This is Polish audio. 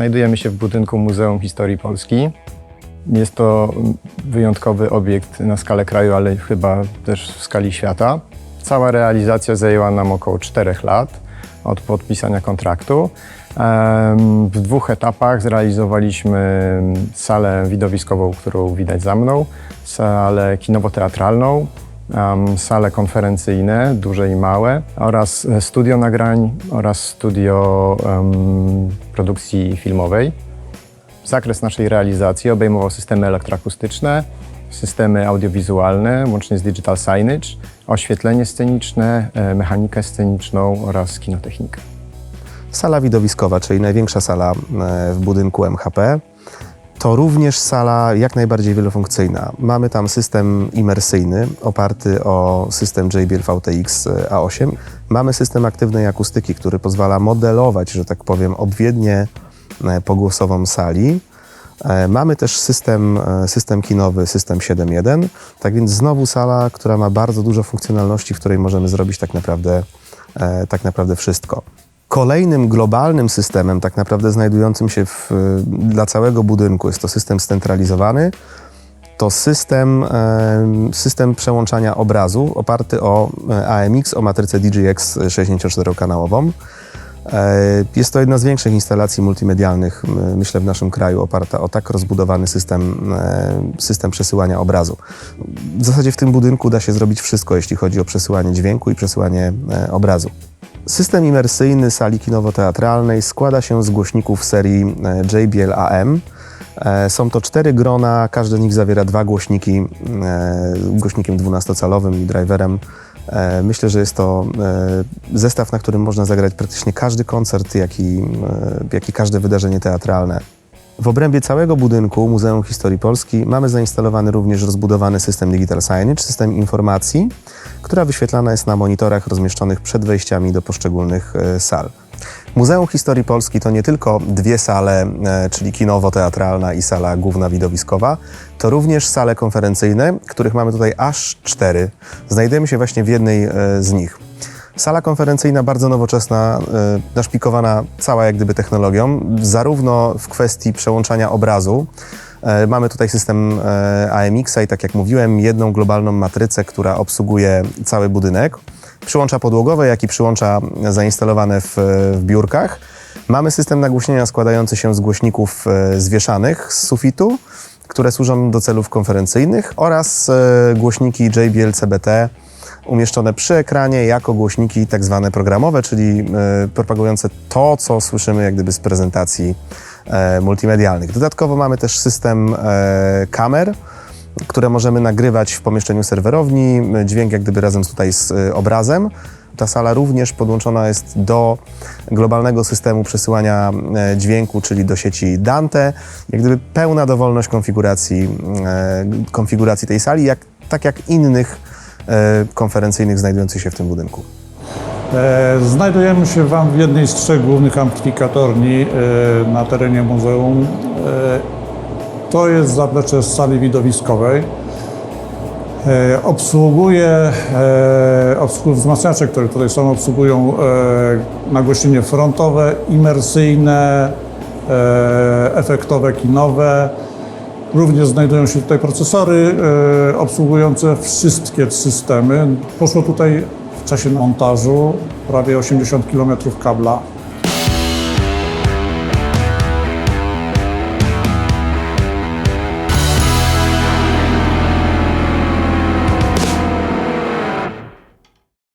Znajdujemy się w budynku Muzeum Historii Polski. Jest to wyjątkowy obiekt na skalę kraju, ale chyba też w skali świata. Cała realizacja zajęła nam około 4 lat od podpisania kontraktu. W dwóch etapach zrealizowaliśmy salę widowiskową, którą widać za mną, salę kinowo-teatralną, sale konferencyjne, duże i małe, oraz studio nagrań oraz studio produkcji filmowej. Zakres naszej realizacji obejmował systemy elektroakustyczne, systemy audiowizualne, łącznie z digital signage, oświetlenie sceniczne, e, mechanikę sceniczną oraz kinotechnikę. Sala widowiskowa, czyli największa sala e, w budynku MHP, to również sala jak najbardziej wielofunkcyjna. Mamy tam system imersyjny oparty o system JBL VTX A8. Mamy system aktywnej akustyki, który pozwala modelować, że tak powiem, odwiednię e, pogłosową sali. E, Mamy też system, e, system kinowy, system 7.1, tak więc znowu sala, która ma bardzo dużo funkcjonalności, w której możemy zrobić tak naprawdę, e, tak naprawdę wszystko. Kolejnym globalnym systemem, tak naprawdę znajdującym się w, dla całego budynku, jest to system scentralizowany, to system, em, system przełączania obrazu oparty o e, AMX, o matrycę DGX 64-kanałową. E, Jest to jedna z większych instalacji multimedialnych, myślę, w naszym kraju, oparta o tak rozbudowany system, system przesyłania obrazu. W zasadzie w tym budynku da się zrobić wszystko, jeśli chodzi o przesyłanie dźwięku i przesyłanie obrazu. System imersyjny sali kinowo-teatralnej składa się z głośników serii e, JBL AM. E, Są to cztery grona, każdy z nich zawiera dwa głośniki, e, głośnikiem 12-calowym i driverem. Myślę, że jest to zestaw, na którym można zagrać praktycznie każdy koncert, jak i, jak i każde wydarzenie teatralne. W obrębie całego budynku Muzeum Historii Polski mamy zainstalowany również rozbudowany system Digital Signage, system informacji, która wyświetlana jest na monitorach rozmieszczonych przed wejściami do poszczególnych e, sal. Muzeum Historii Polski to nie tylko dwie sale, e, czyli kinowo-teatralna i sala główna widowiskowa, to również sale konferencyjne, których mamy tutaj aż cztery. Znajdujemy się właśnie w jednej e, z nich. Sala konferencyjna bardzo nowoczesna, e, naszpikowana cała jak gdyby technologią, zarówno w kwestii przełączania obrazu. E, Mamy tutaj system e, AMX-a i tak jak mówiłem, jedną globalną matrycę, która obsługuje cały budynek. Przyłącza podłogowe, jak i przyłącza zainstalowane w, w biurkach. Mamy system nagłośnienia składający się z głośników zwieszanych z sufitu, które służą do celów konferencyjnych oraz głośniki JBL CBT umieszczone przy ekranie jako głośniki tak zwane programowe, czyli e, propagujące to, co słyszymy jak gdyby z prezentacji e, multimedialnych. Dodatkowo mamy też system e, kamer, które możemy nagrywać w pomieszczeniu serwerowni, dźwięk jak gdyby razem tutaj z obrazem. Ta sala również podłączona jest do globalnego systemu przesyłania dźwięku, czyli do sieci Dante. Jak gdyby pełna dowolność konfiguracji, konfiguracji tej sali, jak, tak jak innych konferencyjnych znajdujących się w tym budynku. E, Znajdujemy się Wam w jednej z trzech głównych amplifikatorni e, na terenie muzeum. E, To jest zaplecze z sali widowiskowej. E, Obsługuje, e, obsłu- wzmacniacze, które tutaj są, obsługują e, nagłośnienie frontowe, imersyjne, e, efektowe, kinowe. Również znajdują się tutaj procesory e, obsługujące wszystkie systemy. Poszło tutaj w czasie montażu prawie 80 km kabla